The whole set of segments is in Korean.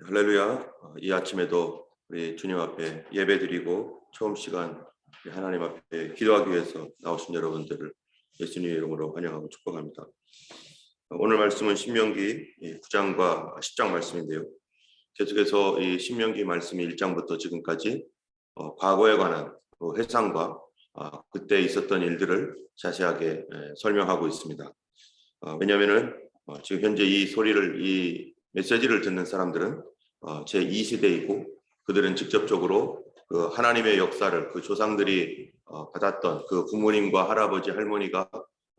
할렐루야. 어, 이 아침에도 우리 주님 앞에 예배드리고 처음 시간 하나님 앞에 기도하기 위해서 나오신 여러분들을 예수님 이름으로 환영하고 축복합니다. 어, 오늘 말씀은 신명기 9장과 10장 말씀인데요. 계속해서 이 신명기 말씀이 1장부터 지금까지 어, 과거에 관한 그 회상과 아, 그때 있었던 일들을 자세하게 에, 설명하고 있습니다. 어, 왜냐하면은 어, 지금 현재 이 소리를 이 메시지를 듣는 사람들은 어, 제 2세대이고 그들은 직접적으로 그 하나님의 역사를 그 조상들이 어, 받았던 그 부모님과 할아버지 할머니가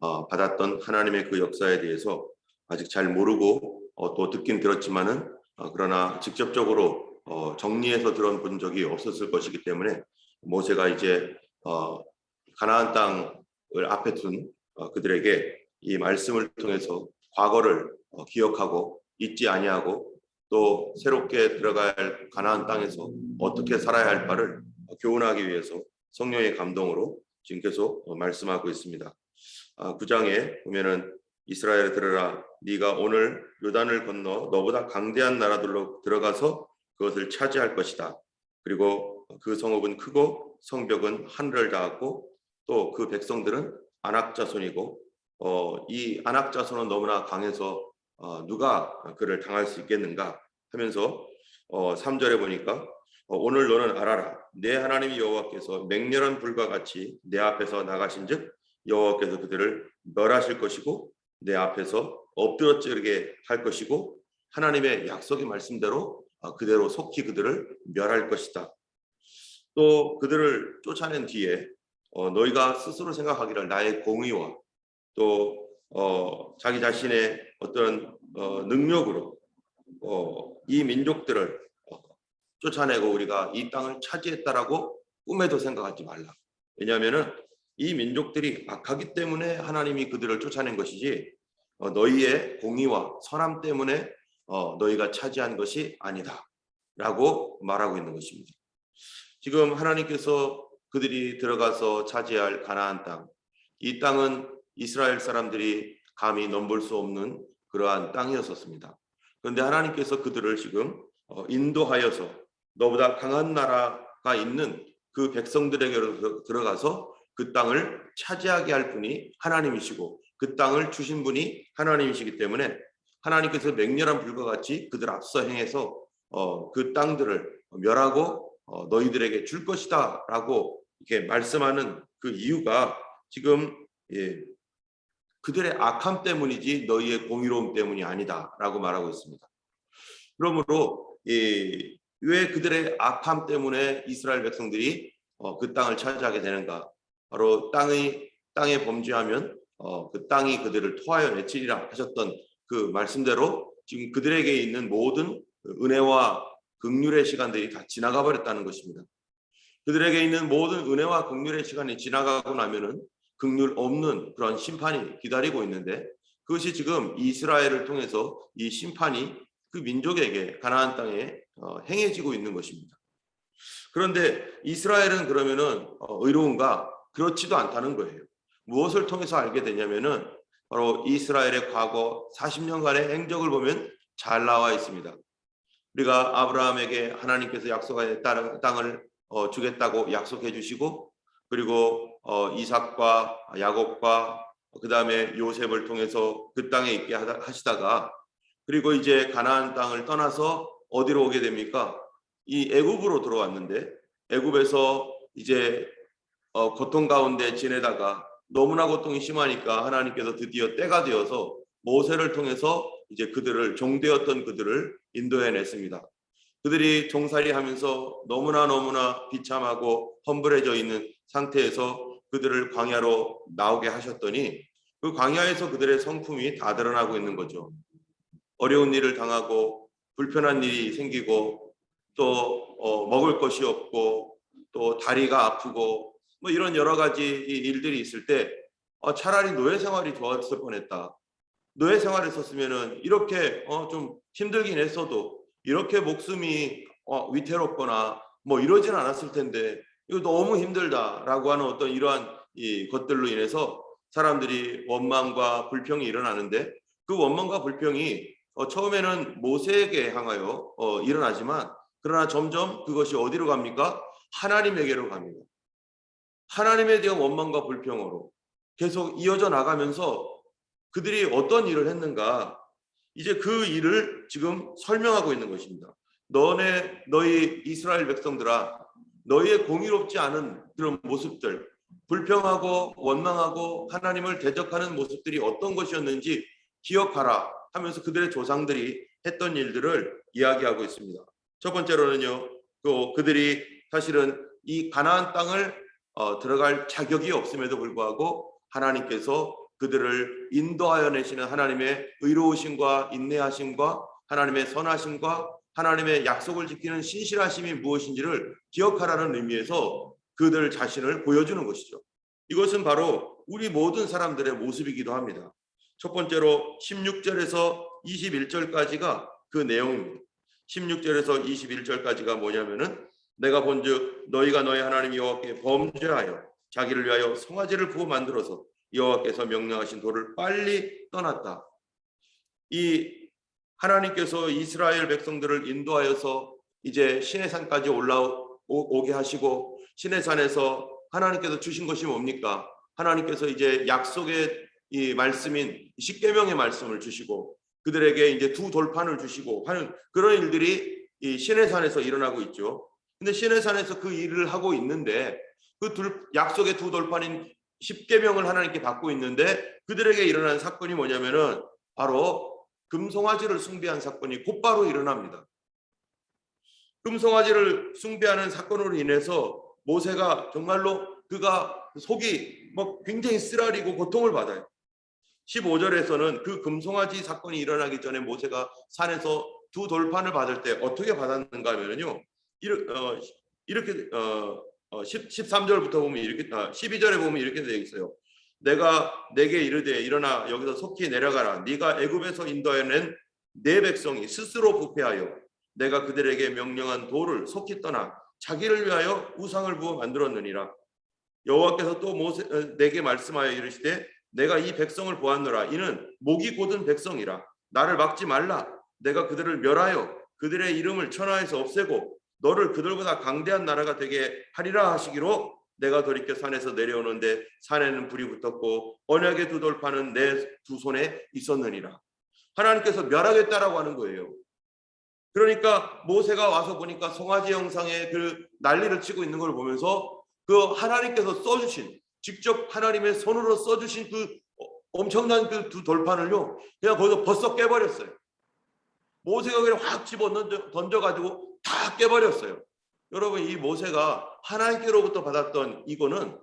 어, 받았던 하나님의 그 역사에 대해서 아직 잘 모르고 어, 또 듣긴 들었지만은 어, 그러나 직접적으로 어, 정리해서 들어본 적이 없었을 것이기 때문에 모세가 이제 어, 가나안 땅을 앞에 둔 어, 그들에게 이 말씀을 통해서 과거를 어, 기억하고 잊지 아니하고 또 새롭게 들어갈 가나안 땅에서 어떻게 살아야 할 바를 어, 교훈하기 위해서 성령의 감동으로 지금 계속 어, 말씀하고 있습니다. 아, 9장에 보면은 이스라엘에 들으라 네가 오늘 요단을 건너 너보다 강대한 나라들로 들어가서 그것을 차지할 것이다. 그리고 그 성읍은 크고 성벽은 하늘을 닿았고 또 그 백성들은 안악 자손이고 어, 이 안악 자손은 너무나 강해서 어, 누가 그를 당할 수 있겠는가 하면서 어, 3절에 보니까 어, 오늘 너는 알아라 내 하나님 여호와께서 맹렬한 불과 같이 내 앞에서 나가신즉 여호와께서 그들을 멸하실 것이고 내 앞에서 엎드러지게 할 것이고 하나님의 약속의 말씀대로 어, 그대로 속히 그들을 멸할 것이다. 또 그들을 쫓아낸 뒤에 어, 너희가 스스로 생각하기를 나의 공의와 또 어, 자기 자신의 어떤 어, 능력으로 어, 이 민족들을 어, 쫓아내고 우리가 이 땅을 차지했다라고 꿈에도 생각하지 말라. 왜냐하면은 이 민족들이 악하기 때문에 하나님이 그들을 쫓아낸 것이지 어, 너희의 공의와 선함 때문에 어, 너희가 차지한 것이 아니다.라고 말하고 있는 것입니다. 지금 하나님께서 그들이 들어가서 차지할 가나안 땅, 이 땅은 이스라엘 사람들이 감히 넘볼 수 없는 그러한 땅이었었습니다. 그런데 하나님께서 그들을 지금 어, 인도하여서 너보다 강한 나라가 있는 그 백성들에게로 들어가서 그 땅을 차지하게 할 분이 하나님이시고 그 땅을 주신 분이 하나님이시기 때문에 하나님께서 맹렬한 불과 같이 그들 앞서 행해서 어, 그 땅들을 멸하고 어, 너희들에게 줄 것이다라고 이렇게 말씀하는 그 이유가 지금 예, 그들의 악함 때문이지 너희의 공의로움 때문이 아니다라고 말하고 있습니다. 그러므로 예, 왜 그들의 악함 때문에 이스라엘 백성들이 어, 그 땅을 차지하게 되는가? 바로 땅의 땅에 범죄하면 어, 그 땅이 그들을 토하여 내치리라 하셨던 그 말씀대로 지금 그들에게 있는 모든 은혜와 극률의 시간들이 다 지나가 버렸다는 것입니다. 그들에게 있는 모든 은혜와 극률의 시간이 지나가고 나면은 극률 없는 그런 심판이 기다리고 있는데 그것이 지금 이스라엘을 통해서 이 심판이 그 민족에게 가나안 땅에 어, 행해지고 있는 것입니다. 그런데 이스라엘은 그러면은 어, 의로운가? 그렇지도 않다는 거예요. 무엇을 통해서 알게 되냐면은 바로 이스라엘의 과거 40년간의 행적을 보면 잘 나와 있습니다. 우리가 아브라함에게 하나님께서 약속한 땅을 어, 주겠다고 약속해 주시고 그리고 어, 이삭과 야곱과 그 다음에 요셉을 통해서 그 땅에 있게 하시다가 그리고 이제 가나안 땅을 떠나서 어디로 오게 됩니까? 이 애굽으로 들어왔는데 애굽에서 이제 어, 고통 가운데 지내다가 너무나 고통이 심하니까 하나님께서 드디어 때가 되어서 모세를 통해서 이제 그들을 종되었던 그들을 인도해냈습니다. 그들이 종살이 하면서 너무나 너무나 비참하고 험불해져 있는 상태에서 그들을 광야로 나오게 하셨더니 그 광야에서 그들의 성품이 다 드러나고 있는 거죠. 어려운 일을 당하고 불편한 일이 생기고 또 어, 먹을 것이 없고 또 다리가 아프고 뭐 이런 여러 가지 일들이 있을 때 어, 차라리 노예 생활이 좋았을 뻔했다. 노예 생활했었으면은 이렇게 어, 좀 힘들긴 했어도 이렇게 목숨이 어, 위태롭거나 뭐 이러진 않았을 텐데 이거 너무 힘들다라고 하는 어떤 이러한 이 것들로 인해서 사람들이 원망과 불평이 일어나는데 그 원망과 불평이 어, 처음에는 모세에게 향하여 어, 일어나지만 그러나 점점 그것이 어디로 갑니까? 하나님에게로 갑니다. 하나님에 대한 원망과 불평으로 계속 이어져 나가면서 그들이 어떤 일을 했는가 이제 그 일을 지금 설명하고 있는 것입니다. 너네 너희 이스라엘 백성들아 너희의 공의롭지 않은 그런 모습들 불평하고 원망하고 하나님을 대적하는 모습들이 어떤 것이었는지 기억하라 하면서 그들의 조상들이 했던 일들을 이야기하고 있습니다. 첫 번째로는요. 또 그들이 사실은 이 가나안 땅을 어, 들어갈 자격이 없음에도 불구하고 하나님께서 그들을 인도하여 내시는 하나님의 의로우심과 인내하심과 하나님의 선하심과 하나님의 약속을 지키는 신실하심이 무엇인지를 기억하라는 의미에서 그들 자신을 보여주는 것이죠. 이것은 바로 우리 모든 사람들의 모습이기도 합니다. 첫 번째로 16절에서 21절까지가 그 내용입니다. 16절에서 21절까지가 뭐냐면은 내가 본즉 너희가 너희 하나님 여호와께 범죄하여 자기를 위하여 송아지를 부어 만들어서 여호와께서 명령하신 도를 빨리 떠났다. 이 하나님께서 이스라엘 백성들을 인도하여서 이제 신의 산까지 올라오게 하시고 신의 산에서 하나님께서 주신 것이 뭡니까? 하나님께서 이제 약속의 이 말씀인 십계명의 말씀을 주시고 그들에게 이제 두 돌판을 주시고 하는 그런 일들이 이 신의 산에서 일어나고 있죠. 근데 신의 산에서 그 일을 하고 있는데 그 둘, 약속의 두 돌판인 십계명을 하나님께 받고 있는데 그들에게 일어난 사건이 뭐냐면은 바로 금송아지를 숭배한 사건이 곧바로 일어납니다. 금송아지를 숭배하는 사건으로 인해서 모세가 정말로 그가 속이 뭐 굉장히 쓰라리고 고통을 받아요. 15절에서는 그 금송아지 사건이 일어나기 전에 모세가 산에서 두 돌판을 받을 때 어떻게 받았는가 하면요. 이렇게, 어, 이렇게 어, 어, 10, 13절부터 보면 이렇게 아, 12절에 보면 이렇게 되어 있어요. 내가 내게 이르되 일어나 여기서 속히 내려가라. 네가 애굽에서 인도하여 낸내 백성이 스스로 부패하여 내가 그들에게 명령한 도를 속히 떠나 자기를 위하여 우상을 부어 만들었느니라. 여호와께서 또 모세 어, 내게 말씀하여 이르시되 내가 이 백성을 보았노라 이는 목이 곧은 백성이라 나를 막지 말라 내가 그들을 멸하여 그들의 이름을 천하에서 없애고 너를 그들보다 강대한 나라가 되게 하리라 하시기로 내가 돌이켜 산에서 내려오는데 산에는 불이 붙었고 언약의 두 돌판은 내두 손에 있었느니라 하나님께서 멸하겠다라고 하는 거예요. 그러니까 모세가 와서 보니까 송아지 형상의 그 난리를 치고 있는 걸 보면서 그 하나님께서 써주신 직접 하나님의 손으로 써주신 그 엄청난 그 두 돌판을요 그냥 거기서 벌써 깨버렸어요. 모세가 그냥 확 집어 던져, 던져가지고 다 깨버렸어요. 여러분 이 모세가 하나님께로부터 받았던 이거는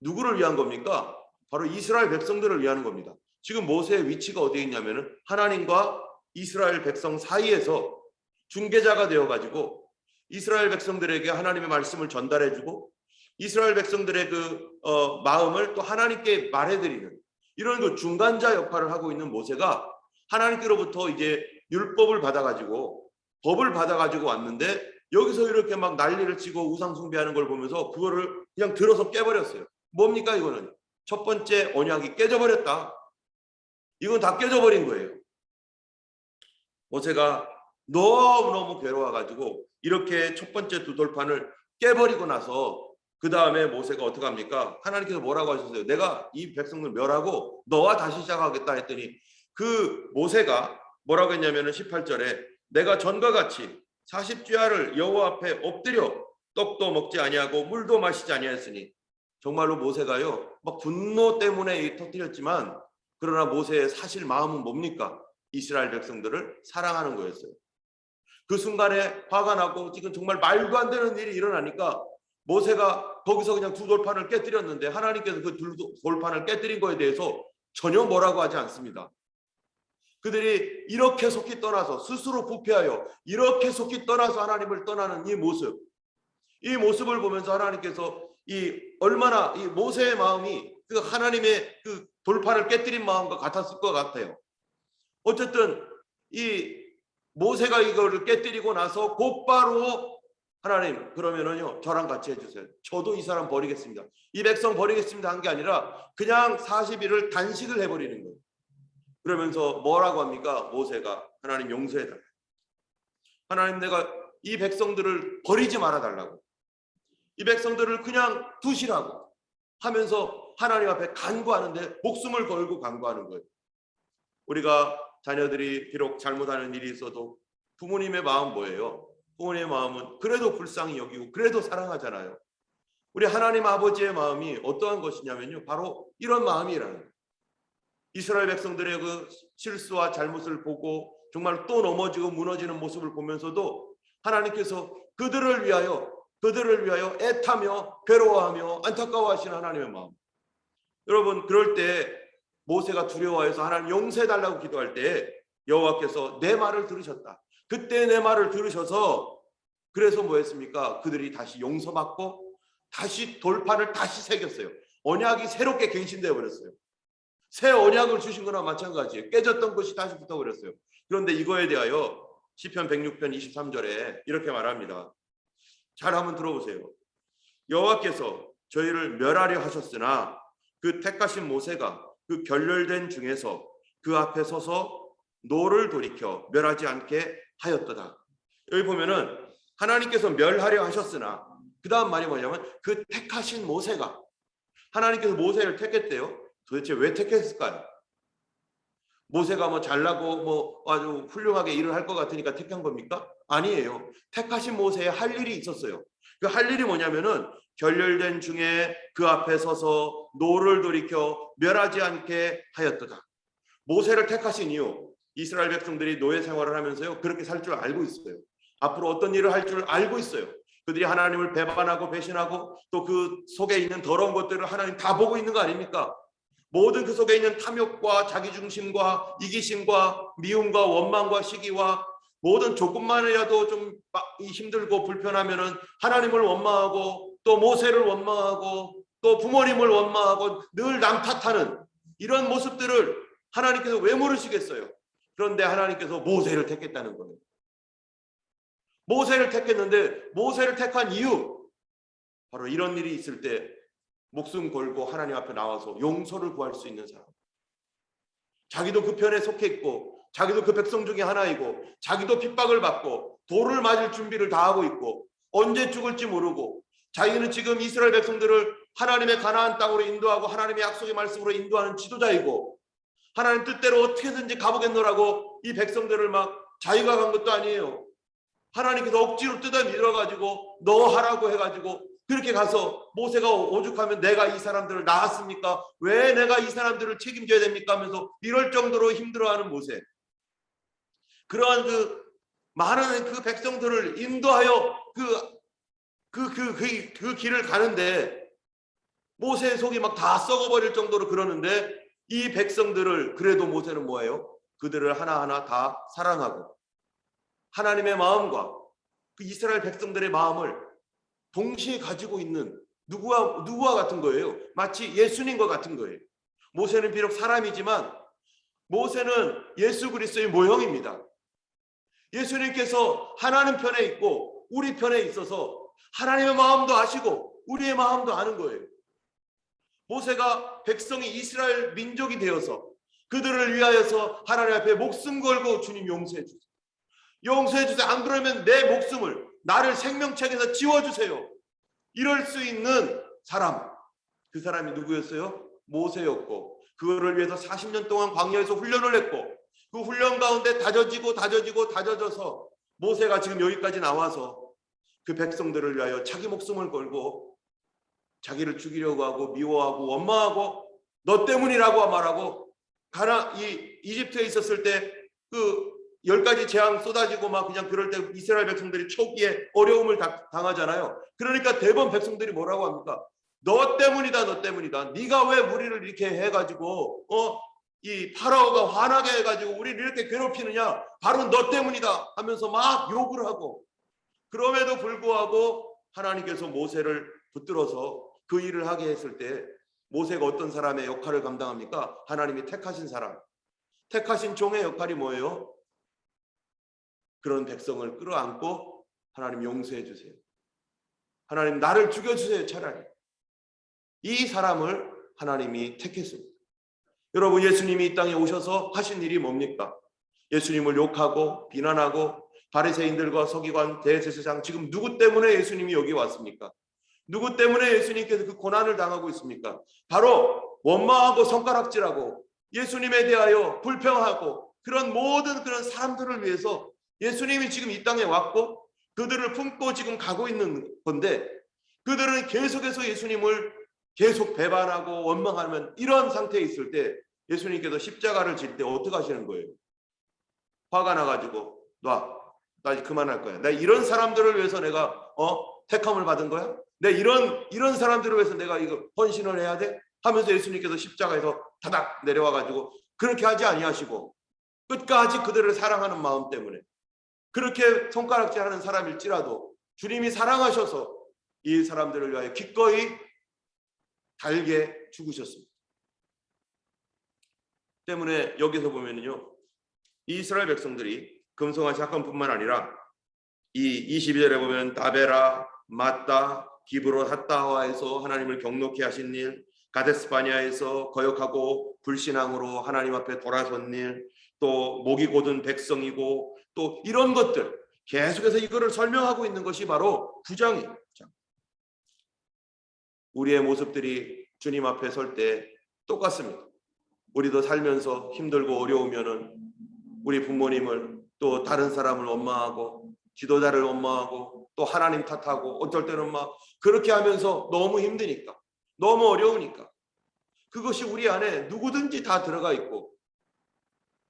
누구를 위한 겁니까? 바로 이스라엘 백성들을 위한 겁니다. 지금 모세의 위치가 어디에 있냐면은 하나님과 이스라엘 백성 사이에서 중개자가 되어 가지고 이스라엘 백성들에게 하나님의 말씀을 전달해 주고 이스라엘 백성들의 그 어, 마음을 또 하나님께 말해 드리는 이런 그 중간자 역할을 하고 있는 모세가 하나님께로부터 이제 율법을 받아 가지고 법을 받아 가지고 왔는데 여기서 이렇게 막 난리를 치고 우상 숭배하는 걸 보면서 그거를 그냥 들어서 깨버렸어요. 뭡니까 이거는? 첫 번째 언약이 깨져버렸다. 이건 다 깨져버린 거예요. 모세가 너무너무 괴로워가지고 이렇게 첫 번째 두 돌판을 깨버리고 나서 그 다음에 모세가 어떻게 합니까? 하나님께서 뭐라고 하셨어요? 내가 이 백성을 멸하고 너와 다시 시작하겠다 했더니 그 모세가 뭐라고 했냐면은 18절에 내가 전과 같이 40주야를 여호와 앞에 엎드려 떡도 먹지 아니하고 물도 마시지 아니하였으니 정말로 모세가요 막 분노 때문에 터뜨렸지만 그러나 모세의 사실 마음은 뭡니까? 이스라엘 백성들을 사랑하는 거였어요. 그 순간에 화가 나고 지금 정말 말도 안 되는 일이 일어나니까 모세가 거기서 그냥 두 돌판을 깨뜨렸는데 하나님께서 그 두 돌판을 깨뜨린 거에 대해서 전혀 뭐라고 하지 않습니다. 그들이 이렇게 속히 떠나서 스스로 부패하여 이렇게 속히 떠나서 하나님을 떠나는 이 모습, 이 모습을 보면서 하나님께서 이 얼마나 이 모세의 마음이 그 하나님의 그 돌판을 깨뜨린 마음과 같았을 것 같아요. 어쨌든 이 모세가 이거를 깨뜨리고 나서 곧바로 하나님 그러면은요 저랑 같이 해주세요. 저도 이 사람 버리겠습니다. 이 백성 버리겠습니다 한 게 아니라 그냥 40일을 단식을 해버리는 거예요. 그러면서 뭐라고 합니까? 모세가 하나님 용서해 달라. 하나님 내가 이 백성들을 버리지 말아 달라고. 이 백성들을 그냥 두시라고 하면서 하나님 앞에 간구하는데 목숨을 걸고 간구하는 거예요. 우리가 자녀들이 비록 잘못하는 일이 있어도 부모님의 마음 뭐예요? 부모님의 마음은 그래도 불쌍히 여기고 그래도 사랑하잖아요. 우리 하나님 아버지의 마음이 어떠한 것이냐면요. 바로 이런 마음이라는 거예요. 이스라엘 백성들의 그 실수와 잘못을 보고 정말 또 넘어지고 무너지는 모습을 보면서도 하나님께서 그들을 위하여 그들을 위하여 애타며 괴로워하며 안타까워하시는 하나님의 마음. 여러분 그럴 때 모세가 두려워해서 하나님 용서해 달라고 기도할 때 여호와께서 내 말을 들으셨다. 그때 내 말을 들으셔서 그래서 뭐 했습니까? 그들이 다시 용서받고 다시 돌판을 다시 새겼어요. 언약이 새롭게 갱신되어 버렸어요. 새 언약을 주신 거나 마찬가지예요. 깨졌던 것이 다시 붙어 버렸어요. 그런데 이거에 대하여 시편 106편 23절에 이렇게 말합니다. 잘 한번 들어보세요. 여호와께서 저희를 멸하려 하셨으나 그 택하신 모세가 그 결렬된 중에서 그 앞에 서서 노를 돌이켜 멸하지 않게 하였도다. 여기 보면은 하나님께서 멸하려 하셨으나 그 다음 말이 뭐냐면 그 택하신 모세가 하나님께서 모세를 택했대요. 도대체 왜 택했을까요? 모세가 뭐 잘나고 뭐 아주 훌륭하게 일을 할 것 같으니까 택한 겁니까? 아니에요. 택하신 모세에 할 일이 있었어요. 그 할 일이 뭐냐면은 결렬된 중에 그 앞에 서서 노를 돌이켜 멸하지 않게 하였도다. 모세를 택하신 이유 이스라엘 백성들이 노예 생활을 하면서요 그렇게 살 줄 알고 있어요. 앞으로 어떤 일을 할 줄 알고 있어요. 그들이 하나님을 배반하고 배신하고 또 그 속에 있는 더러운 것들을 하나님 다 보고 있는 거 아닙니까? 모든 그 속에 있는 탐욕과 자기중심과 이기심과 미움과 원망과 시기와 모든 조금만이라도 좀 힘들고 불편하면은 하나님을 원망하고 또 모세를 원망하고 또 부모님을 원망하고 늘 남 탓하는 이런 모습들을 하나님께서 왜 모르시겠어요? 그런데 하나님께서 모세를 택했다는 거예요. 모세를 택했는데 모세를 택한 이유 바로 이런 일이 있을 때 목숨 걸고 하나님 앞에 나와서 용서를 구할 수 있는 사람. 자기도 그 편에 속해 있고 자기도 그 백성 중에 하나이고 자기도 핍박을 받고 돌을 맞을 준비를 다 하고 있고 언제 죽을지 모르고 자기는 지금 이스라엘 백성들을 하나님의 가나안 땅으로 인도하고 하나님의 약속의 말씀으로 인도하는 지도자이고 하나님 뜻대로 어떻게든지 가보겠노라고 이 백성들을 막 자기가 간 것도 아니에요. 하나님께서 억지로 뜯어 밀어가지고 너 하라고 해가지고 그렇게 가서 모세가 오죽하면 내가 이 사람들을 낳았습니까? 왜 내가 이 사람들을 책임져야 됩니까? 하면서 이럴 정도로 힘들어하는 모세. 그러한 그 많은 그 백성들을 인도하여 그 그 그 그 그 길을 가는데 모세의 속이 막 다 썩어버릴 정도로 그러는데 이 백성들을 그래도 모세는 뭐예요? 그들을 하나하나 다 사랑하고 하나님의 마음과 그 이스라엘 백성들의 마음을 동시에 가지고 있는 누구와 누구와 같은 거예요. 마치 예수님과 같은 거예요. 모세는 비록 사람이지만 모세는 예수 그리스도의 모형입니다. 예수님께서 하나님 편에 있고 우리 편에 있어서 하나님의 마음도 아시고 우리의 마음도 아는 거예요. 모세가 백성이 이스라엘 민족이 되어서 그들을 위하여서 하나님 앞에 목숨 걸고 주님 용서해 주세요. 용서해 주세요. 안 그러면 내 목숨을 나를 생명책에서 지워주세요. 이럴 수 있는 사람. 그 사람이 누구였어요? 모세였고 그거를 위해서 40년 동안 광야에서 훈련을 했고 그 훈련 가운데 다져지고 다져지고 다져져서 모세가 지금 여기까지 나와서 그 백성들을 위하여 자기 목숨을 걸고 자기를 죽이려고 하고 미워하고 원망하고 너 때문이라고 말하고 가나 이 이집트에 있었을 때 그 열 가지 재앙 쏟아지고 막 그냥 그럴 때 이스라엘 백성들이 초기에 어려움을 다, 당하잖아요. 그러니까 대번 백성들이 뭐라고 합니까? 너 때문이다, 너 때문이다. 네가 왜 우리를 이렇게 해가지고 어 이 파라오가 화나게 해가지고 우리를 이렇게 괴롭히느냐? 바로 너 때문이다 하면서 막 욕을 하고 그럼에도 불구하고 하나님께서 모세를 붙들어서 그 일을 하게 했을 때 모세가 어떤 사람의 역할을 감당합니까? 하나님이 택하신 사람. 택하신 종의 역할이 뭐예요? 그런 백성을 끌어안고 하나님 용서해 주세요. 하나님 나를 죽여 주세요, 차라리. 이 사람을 하나님이 택했습니다. 여러분 예수님이 이 땅에 오셔서 하신 일이 뭡니까? 예수님을 욕하고 비난하고 바리새인들과 서기관 대제사장 지금 누구 때문에 예수님이 여기 왔습니까? 누구 때문에 예수님께서 그 고난을 당하고 있습니까? 바로 원망하고 손가락질하고 예수님에 대하여 불평하고 그런 모든 그런 사람들을 위해서 예수님이 지금 이 땅에 왔고 그들을 품고 지금 가고 있는 건데 그들은 계속해서 예수님을 계속 배반하고 원망하면 이런 상태에 있을 때 예수님께서 십자가를 질 때 어떻게 하시는 거예요? 화가 나가지고 놔, 나 이제 그만할 거야. 나 이런 사람들을 위해서 내가 어 택함을 받은 거야? 내 이런 이런 사람들을 위해서 내가 이거 헌신을 해야 돼? 하면서 예수님께서 십자가에서 다닥 내려와 가지고 그렇게 하지 아니하시고 끝까지 그들을 사랑하는 마음 때문에 그렇게 손가락질하는 사람일지라도 주님이 사랑하셔서 이 사람들을 위하여 기꺼이 달게 죽으셨습니다. 때문에 여기서 보면은요. 이스라엘 백성들이 금송아 사건뿐만 아니라 이 22절에 보면 다베라, 마따, 기브로 핫다와에서 하나님을 경록케 하신 일, 가데스바니아에서 거역하고 불신앙으로 하나님 앞에 돌아선 일, 또 목이 곧은 백성이고 또 이런 것들 계속해서 이거를 설명하고 있는 것이 바로 부장이에요. 부장. 우리의 모습들이 주님 앞에 설 때 똑같습니다. 우리도 살면서 힘들고 어려우면은 우리 부모님을 또 다른 사람을 원망하고 지도자를 원망하고 또 하나님 탓하고 어쩔 때는 막 그렇게 하면서 너무 힘드니까 너무 어려우니까 그것이 우리 안에 누구든지 다 들어가 있고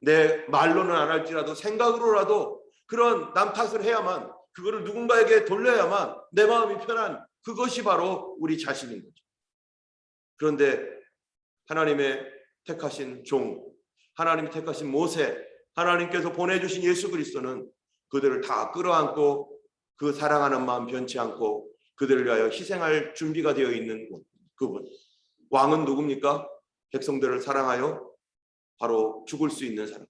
내 말로는 안 할지라도 생각으로라도 그런 남 탓을 해야만 그거를 누군가에게 돌려야만 내 마음이 편한 그것이 바로 우리 자신인 거죠. 그런데 하나님의 택하신 종, 하나님이 택하신 모세, 하나님께서 보내주신 예수 그리스도는 그들을 다 끌어안고 그 사랑하는 마음 변치 않고 그들을 위하여 희생할 준비가 되어 있는 그분. 왕은 누굽니까? 백성들을 사랑하여 바로 죽을 수 있는 사람.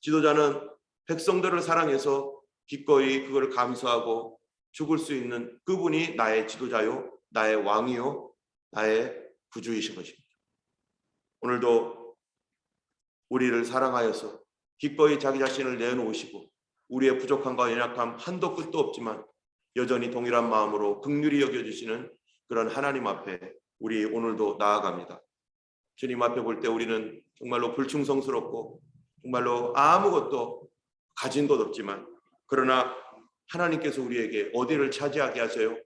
지도자는 백성들을 사랑해서 기꺼이 그걸 감수하고 죽을 수 있는 그분이 나의 지도자요, 나의 왕이요, 나의 구주이신 것입니다. 오늘도 우리를 사랑하여서 기꺼이 자기 자신을 내놓으시고 우리의 부족함과 연약함 한도 끝도 없지만 여전히 동일한 마음으로 극률이 여겨주시는 그런 하나님 앞에 우리 오늘도 나아갑니다. 주님 앞에 볼 때 우리는 정말로 불충성스럽고 정말로 아무것도 가진 것 없지만 그러나 하나님께서 우리에게 어디를 차지하게 하세요?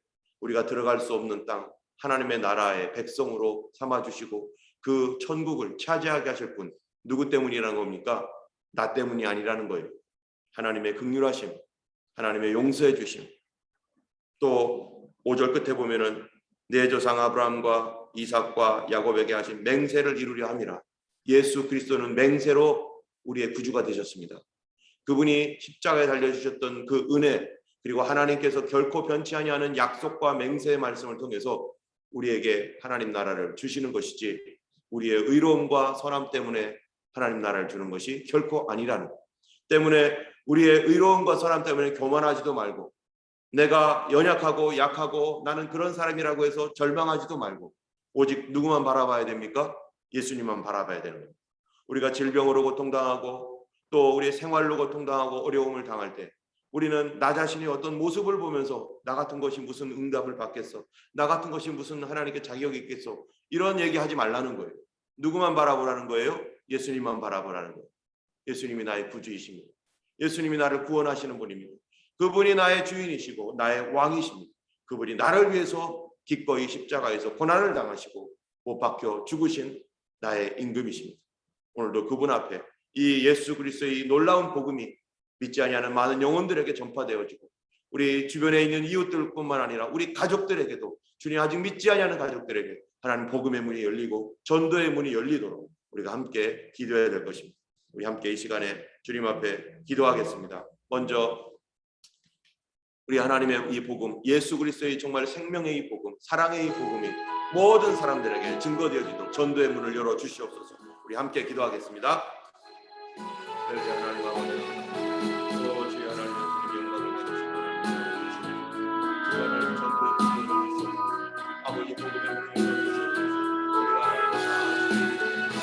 우리가 들어갈 수 없는 땅 하나님의 나라의 백성으로 삼아 주시고 그 천국을 차지하게 하실 분 누구 때문이라는 겁니까? 나 때문이 아니라는 거예요. 하나님의 극률하심, 하나님의 용서해 주심. 또 5절 끝에 보면은 내 조상 아브라함과 이삭과 야곱에게 하신 맹세를 이루려 함이라. 예수 그리스도는 맹세로 우리의 구주가 되셨습니다. 그분이 십자가에 달려 주셨던 그 은혜 그리고 하나님께서 결코 변치 아니하는 약속과 맹세의 말씀을 통해서 우리에게 하나님 나라를 주시는 것이지 우리의 의로움과 선함 때문에 하나님 나라를 주는 것이 결코 아니라는 것. 때문에 우리의 의로움과 선함 때문에 교만하지도 말고 내가 연약하고 약하고 나는 그런 사람이라고 해서 절망하지도 말고 오직 누구만 바라봐야 됩니까? 예수님만 바라봐야 되는 겁니다. 우리가 질병으로 고통당하고 또 우리의 생활로 고통당하고 어려움을 당할 때 우리는 나 자신의 어떤 모습을 보면서 나 같은 것이 무슨 응답을 받겠어? 나 같은 것이 무슨 하나님께 자격이 있겠어? 이런 얘기 하지 말라는 거예요. 누구만 바라보라는 거예요? 예수님만 바라보라는 거예요. 예수님이 나의 구주이십니다. 예수님이 나를 구원하시는 분입니다. 그분이 나의 주인이시고 나의 왕이십니다. 그분이 나를 위해서 기꺼이 십자가에서 고난을 당하시고 못 박혀 죽으신 나의 임금이십니다. 오늘도 그분 앞에 이 예수 그리스도의 놀라운 복음이 믿지 아니하는 많은 영혼들에게 전파되어지고 우리 주변에 있는 이웃들뿐만 아니라 우리 가족들에게도 주님 아직 믿지 아니하는 가족들에게 하나님 복음의 문이 열리고 전도의 문이 열리도록 우리가 함께 기도해야 될 것입니다. 우리 함께 이 시간에 주님 앞에 기도하겠습니다. 먼저 우리 하나님의 이 복음, 예수 그리스도의 정말 생명의 이 복음, 사랑의 이 복음이 모든 사람들에게 증거되어지도록 전도의 문을 열어 주시옵소서. 우리 함께 기도하겠습니다. 하나님 아버지